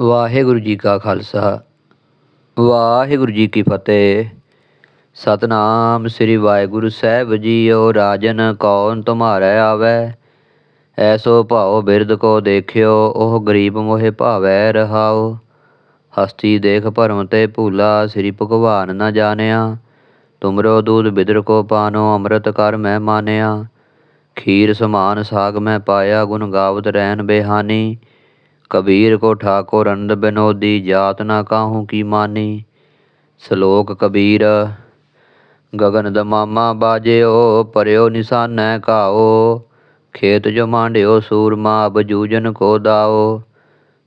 ਵਾਹਿਗੁਰੂ ਜੀ ਕਾ ਖਾਲਸਾ। ਵਾਹਿਗੁਰੂ ਜੀ ਕੀ ਫਤਿਹ। ਸਤਨਾਮ ਸ੍ਰੀ ਵਾਹਿਗੁਰੂ ਸਾਹਿਬ ਜੀ ਓ ਰਾਜਨ ਕੌਣ ਤੁਮਾਰੈ ਆਵੈ? ਐਸੋ ਭਾਉ ਬਿਰਦ ਕੋ ਦੇਖਿਓ, ਉਹ ਗਰੀਬ ਮੋਹਿ ਭਾਵੈ ਰਹਾਉ। ਹਸਤੀ ਦੇਖ ਭਰਮ ਤੇ ਭੂਲਾ, ਸ੍ਰੀ ਭਗਵਾਨ ਨਾ ਜਾਣਿਆ। ਤੁਮਰੋ ਦੂਧ ਬਿਦਰ ਕੋ ਪਾਨੋ, ਅੰਮ੍ਰਿਤ ਕਰ ਮੈਂ ਮਾਨਿਆ। ਖੀਰ ਸਮਾਨ ਸਾਗ ਮੈਂ ਪਾਇਆ, ਗੁਣ ਗਾਵਤ ਰਹਿਣ ਬੇਹਾਨੀ। ਕਬੀਰ ਕੋ ਠਾਕੁਰ ਅੰਦ ਬਿਨੋਦੀ, ਜਾਤ ਨਾ ਕਾਹੂ ਕੀ ਮਾਨੀ? ਸ਼ਲੋਕ ਕਬੀਰ, ਗਗਨ ਦਮਾਮਾ ਬਾਜਿਓ, ਪਰਿਓ ਨਿਸ਼ਾਨੈ ਕਾਓ ਖੇਤ ਜੋ ਮਾਂਡਿਓ, ਸੂਰਮਾ ਬਜੂਜਨ ਜੂਜਨ ਕੋ ਦਾਓ।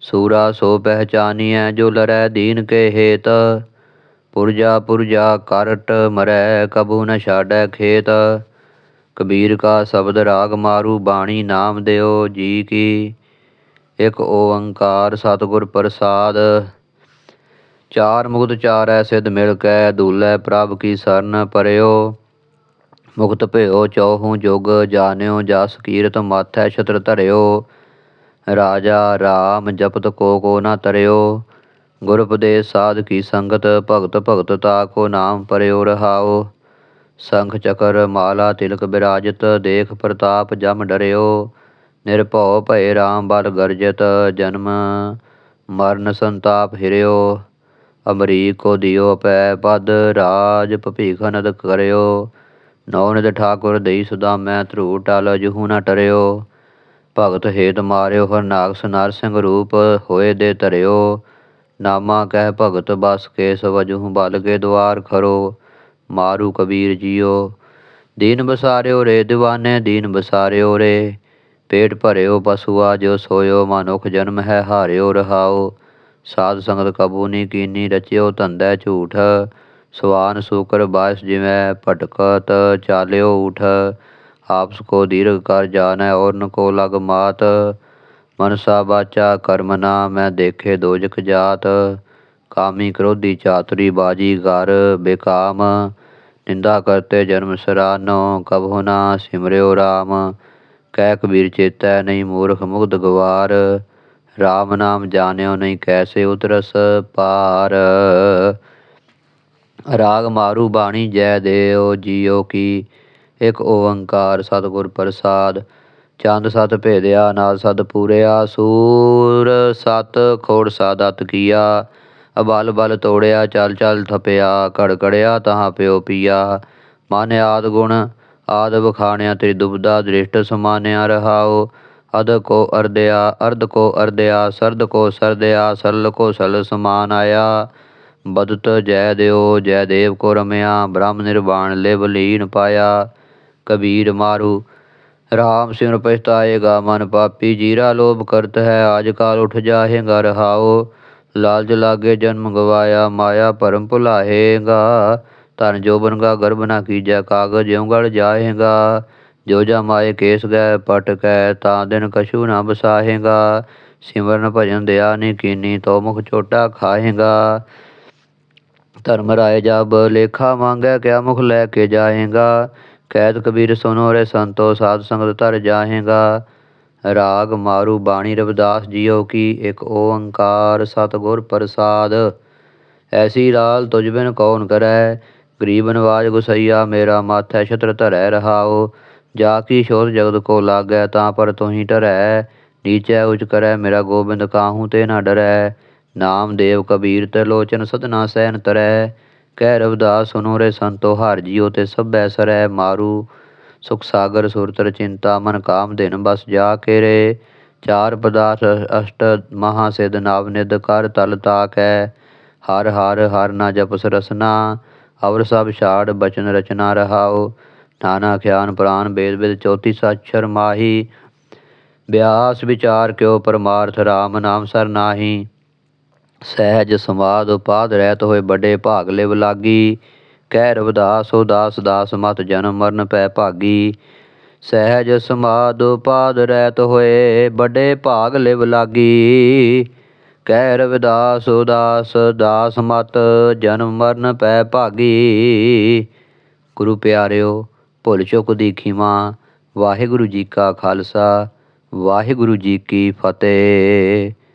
ਸੂਰਾ ਸੋ ਪਹਿਚਾਨੀਐ, ਜੋ ਲਰੈ ਦੀਨ ਕੇ ਹੇਤ। ਪੁਰਜਾ ਪੁਰਜਾ ਕਰਟ ਮਰੈ, ਕਬੂ ਨ ਛਾੜੈ ਖੇਤ। ਕਬੀਰ ਕਾ ਸ਼ਬਦ ਰਾਗ ਮਾਰੂ, ਬਾਣੀ ਨਾਮ ਦਿਓ, ਜੀ ਕੀ ਇਕ ਓੰਕਾਰ ਸਤਿਗੁਰ ਪ੍ਰਸਾਦ। ਚਾਰ ਮੁਕਤ ਚਾਰੈ ਸਿਧ ਮਿਲ ਕੈ ਦੂਲੈ ਪ੍ਰਭ ਕੀ ਸਰਨ ਪਰਿਓ। ਮੁਕਤ ਭਇਓ ਚੌਹੂ ਜੁਗ, ਜਾਣਿਓ ਜਸ ਕੀਰਤ ਮਾਥੈ ਛਤਰ ਧਰਿਓ। ਰਾਜਾ ਰਾਮ ਜਪਤ ਕੋ ਕੋ ਨਾ ਤਰਿਓ। ਗੁਰ ਉਪਦੇਸ਼ ਸਾਧ ਕੀ ਸੰਗਤ, ਭਗਤ ਭਗਤ ਤਾ ਕੋ ਨਾਮ ਪਰਿਓ ਰਹਾਓ। ਸੰਖ ਚਕਰ ਮਾਲਾ ਤਿਲਕ ਬਿਰਾਜਤ, ਦੇਖ ਪ੍ਰਤਾਪ ਜਮ ਡਰਿਓ। ਨਿਰਭਉ ਭਏ ਰਾਮ ਬਲ ਗਰਜਤ ਜਨਮ, ਮਰਨ ਸੰਤਾਪ ਹਿਰਿਓ, ਅਮਰੀਕ ਕੋ ਦਿਓ ਪੈ ਪਦ, ਰਾਜ ਭਪੀਖਨਦ ਕਰਿਓ। ਨੌ ਨਿਤ ਠਾਕੁਰ ਦੇਈ ਸੁਦਾ ਮੈਂ ਧਰੂ ਟਲ, ਜਹੂ ਨ ਟਰਿਓ। ਭਗਤ ਹੇਤ ਮਾਰਿਓ ਹਰਨਾਕਸ ਨਰਸਿੰਘ ਰੂਪ, ਹੋਏ ਦੇ ਧਰਿਓ। ਨਾਮਾ ਕਹਿ ਭਗਤ ਬਸ ਕੇ ਸਵਜਹੁ ਬਲ ਕੇ ਦੁਆਰ ਖਰੋ। ਮਾਰੂ ਕਬੀਰ ਜੀਓ। ਦੀਨ ਬਸਾਰਿਓ ਰੇ, ਦੀਵਾਨੇ ਦੀਨ ਬਸਾਰਿਓ ਰੇ। ਪੇਟ ਭਰਿਓ ਪਸੂਆ ਜੋ ਸੋਇਓ, ਮਨੁਖ ਜਨਮ ਹੈ, ਹਾਰਿਓ, ਰਹਾਓ। ਸਾਧ ਸੰਗਤ ਕਬੂ ਨੀ ਕੀਨੀ, ਰਚਿਓ ਧੰਦਾ ਝੂਠ। ਸਵਾਨ ਸੂਕਰ ਬਾਸ ਜਿਵੇਂ ਭਟਕਤ, ਚਾਲਿਓ ਉਠ ਆਪਸ ਕੋ ਦੀਰਘ ਕਰ ਜਾਣੈ ਔਰਨ ਕੋ ਲਗ ਮਾਤ। ਮਨਸਾ ਬਾਚਾ ਕਰਮ ਨਾ, ਮੈਂ ਦੇਖੇ ਦੋਜਖ ਜਾਤ। ਕਾਮੀ ਕ੍ਰੋਧੀ ਚਾਤਰੀ ਬਾਜੀ ਘਰ, ਬੇਕਾਮ। ਨਿੰਦਾ ਕਰਤੇ ਜਨਮ ਸਰਾਨੋ, ਕਬਹੁ ਨਾ ਸਿਮਰਿਓ ਰਾਮ। ਕਹਿ ਕਬੀਰ ਚੇਤੈ ਨਹੀਂ ਮੂਰਖ ਮੁਗਧ ਗਵਾਰ RAM ਨਾਮ ਜਾਣਿਓ ਨਹੀਂ ਕੈਸੇ ਉਤਰਸ ਪਾਰ ਰਾਗ ਮਾਰੂ ਬਾਣੀ ਜੈ ਦੇਓ ਜੀਓ ਕੀ, ਇਕ ਓੰਕਾਰ ਸਤਿਗੁਰ ਪ੍ਰਸਾਦ। ਚੰਦ ਸਤ ਭੇਦਿਆ, ਨਾਲ ਸਤ ਪੂਰਿਆ, ਸੂਰ ਸਤ ਖੋੜ ਸਾਦਤ ਕੀਆ। ਅਬਲ ਬਲ ਤੋੜਿਆ, ਚਲ ਚਲ ਥਪਿਆ ਕੜਕੜਿਆ ਤਹਾਂ ਪਿਓ ਪੀਆ। ਮਨ ਆਦ ਗੁਣ ਆਦ ਬਖਾਣਿਆ ਤੇਰੀ ਦੁਬਦਾ ਦ੍ਰਿਸ਼ਟ ਸਮਾਨਿਆ ਰਹਾਓ ਅਦ ਕੋ ਅਰਦਿਆ ਅਰਧ ਕੋ ਅਰਦਿਆ ਸਰਦ ਕੋ ਸਰਦਿਆ ਸਰਲ ਕੋ ਸਲ ਸਮਾਨ ਆਇਆ। ਬਦਤ ਜੈ ਦਿਓ, ਜੈ ਦੇਵ ਕੋ ਰਮਿਆ, ਬ੍ਰਹਮ ਨਿਰਵਾਣ ਲਿਵ ਲੀਨ ਪਾਇਆ। ਕਬੀਰ ਮਾਰੂ, ਰਾਮ ਸਿਮਰ ਪਛਤਾਏਗਾ ਮਨ ਪਾਪੀ, ਜੀਰਾ ਲੋਭ ਕਰਤ ਹੈ, ਆਜ ਕਾਲ ਉਠ ਜਾਹੇਗਾ ਰਹਾਓ ਲਾਲਚ ਲਾਗੇ ਜਨਮ ਗਵਾਇਆ, ਮਾਇਆ ਭਰਮ ਭੁਲਾਹੇਗਾ। ਧਨ ਜੋਬਨ ਕਾ ਗਰਭ ਨਾ ਕੀਜੈ, ਕਾਗਜ ਜਿਉ ਗੜ ਜਾਹੇਗਾ ਜੋ ਜਾ ਮਾਏ ਕੇਸ ਗਏ ਪਟ ਕੈ, ਤਾਂ ਦਿਨ ਕਛੂ ਨਾ ਬਸਾਹੇਗਾ ਸਿਮਰਨ ਭਜਨ ਦਿਆ ਨੀ ਕੀਨੀ, ਤੋ ਮੁਖ ਛੋਟਾ ਖਾਹੇਗਾ। ਧਰਮ ਰਾਏ ਜਬ ਲੇਖਾ ਮੰਗੈ ਕਿਆ ਮੁਖ ਲੈ ਕੇ ਜਾਹੇਗਾ ਕੈਦ ਕਬੀਰ ਸੁਨੋ ਰੇ ਸੰਤੋ, ਸਾਧ ਸੰਗਤ ਧਰ ਜਾਹੇਗਾ। ਰਾਗ ਮਾਰੂ ਬਾਣੀ ਰਵਿਦਾਸ ਜੀਓ ਕੀ, ਇੱਕ ਓੰਕਾਰ ਸਤਿਗੁਰ ਪ੍ਰਸਾਦ। ਐਸੀ ਲਾਲ ਤੁਝ ਬਿਨ ਕੌਣ ਕਰੈ ਗਰੀਬ ਨਵਾਜ ਗੁਸਈਆ, ਮੇਰਾ ਮਾਥੈ ਛਤਰ ਧਰੈ ਰਹਾਓ ਜਾ ਕੀ ਸ਼ੋਧ ਜਗਤ ਕੋ ਲਾਗੈ, ਤਾਂ ਪਰ ਤੁਹੀ ਟਰੈ। ਨੀਚੈ ਉਚ ਕਰੈ, ਮੇਰਾ ਗੋਬਿੰਦ ਕਾਹੂ ਤੇ ਨਾ ਡਰੈ। ਨਾਮ ਦੇਵ ਕਬੀਰ ਤੇ ਲੋਚਨ ਸਦਨਾ ਸਹਿਨ ਤਰੈ। ਕਹਿ ਰਵਿਦਾਸ, ਸੁਨੋ ਰੇ ਸੰਤੋ, ਹਰ ਜੀਓ ਤੇ ਸਭੈ ਸਰੈ ਮਾਰੂ। ਸੁਖ ਸਾਗਰ, ਸੁਰਤਰ ਚਿੰਤਾ, ਮਨ ਕਾਮ ਦਿਨ ਬਸ ਜਾ ਕੇ ਰੇ। ਚਾਰ ਪਦਾਰਥ, ਅਸ਼ਟ ਮਹਾ ਸਿਧ ਨਾਵ ਨਿਦ ਕਰ ਤਲ ਤਾਕੈ ਹਰ ਹਰ ਹਰ ਨਾ ਜਪਸ ਰਸਨਾ। ਅਵਰ ਸਭ ਛਾੜ ਬਚਨ ਰਚਨਾ ਰਹਾਓ ਨਾਨਾ ਖਿਆਨ ਪ੍ਰਾਨ ਬੇਦ ਬੇਦ ਚੌਥੀ ਸਾਛਰ ਮਾਹੀ। ਬਿਆਸ ਵਿਚਾਰ ਕਿਉ ਪਰਮਾਰਥ RAM ਨਾਮ ਸਰ ਨਾਹੀ। ਸਹਿਜ ਸਮਾਦ ਉਪਾਦ ਰਹਿਤ ਹੋਏ ਵੱਡੇ ਭਾਗ ਲਿਵ ਲਾਗੀ। ਕਹਿ ਰਵਦਾਸ ਉਦਾਸ ਦਾਸ ਮਤ ਜਨਮ ਮਰਨ ਪੈ ਭਾਗੀ। ਸਹਿਜ ਸਮਾਦ ਉਪਾਦ ਰਹਿਤ ਹੋਏ ਵੱਡੇ ਭਾਗ ਲਿਵ ਲਾਗੀ। ਕਹਿ ਰਵਿਦਾਸ, ਉਦਾਸ, ਦਾਸ ਮਤ, ਜਨਮ ਮਰਨ ਪੈ ਭਾਗੀ। ਗੁਰੂ ਪਿਆਰਿਓ, ਭੁੱਲ ਚੁੱਕ ਦੀ ਖਿਮਾ, ਵਾਹਿਗੁਰੂ ਜੀ ਕਾ ਖਾਲਸਾ, ਵਾਹਿਗੁਰੂ ਜੀ ਕੀ ਫਤਿਹ।